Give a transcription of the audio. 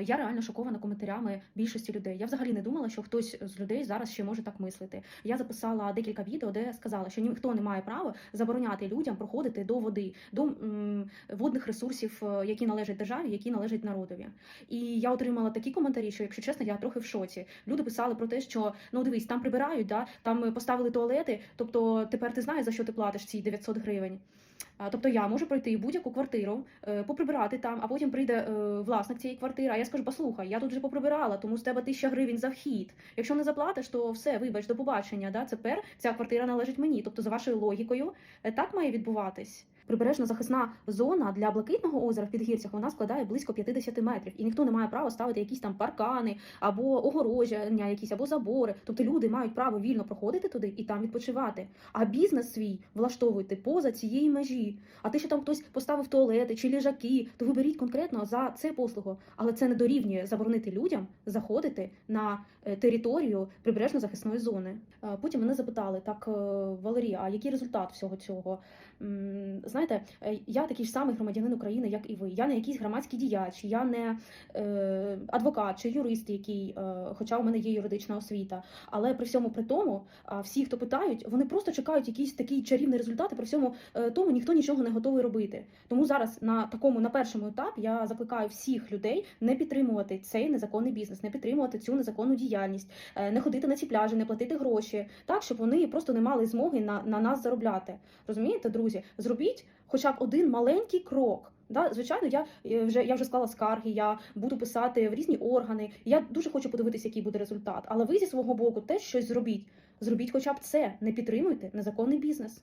Е, Я реально шокована коментарями більшості людей. Я взагалі не думала, що хтось з людей зараз ще може так мислити. Я записала декілька відео, де сказала, що ніхто не має права забороняти людям проходити до води, до водних ресурсів, е, які належать державі, які належать народові. І я отримала такі коментарі, що, якщо чесно, я трохи в шоці. Люди писали про те, що ну дивись, там прибирають, да, там поставили туалети. Тобто тепер ти знаєш за що ти платиш ці 900 гривень. Тобто я можу пройти будь-яку квартиру, е, поприбирати там, а потім прийде е, власник цієї квартири. А я скажу, послухай, я тут вже поприбирала, тому з тебе тисяча гривень за вхід. Якщо не заплатиш, то все, вибач, до побачення. Да? Тепер ця квартира належить мені. Тобто, за вашою логікою, е, так має відбуватись. Прибережна захисна зона для блакитного озера в підгірцях вона складає близько 50 метрів, і ніхто не має права ставити якісь там паркани або огороження, якісь або забори. Тобто люди мають право вільно проходити туди і там відпочивати. А бізнес свій влаштовуйте поза цієї межі. А те, що там хтось поставив туалети чи ліжаки, то ви беріть конкретно за це послугу. Але це не дорівнює заборонити людям заходити на е, територію прибережно-захисної зони. Е, Потім мене запитали: так, е, Валерія, а який результат всього цього? Знаєте, е, я такий ж самий громадянин України, як і ви. Я не якийсь громадський діяч, я не е, адвокат чи юрист, який, е, хоча у мене є юридична освіта. Але при всьому при тому, всі, хто питають, вони просто чекають якийсь такий чарівний результат, при всьому е, тому ніхто нічого не готовий робити. Тому зараз на такому на першому етапі я закликаю всіх людей не підтримувати цей незаконний бізнес, не підтримувати цю незаконну діяльність, е, не ходити на ці пляжі, не платити гроші, так щоб вони просто не мали змоги на, на нас заробляти. Розумієте, друзі? Зробіть хоча б один маленький крок. Да, звичайно, я е, вже я вже склала скарги, я буду писати в різні органи. Я дуже хочу подивитися, який буде результат. Але ви зі свого боку теж щось зробіть. Зробіть хоча б це, не підтримуйте незаконний бізнес.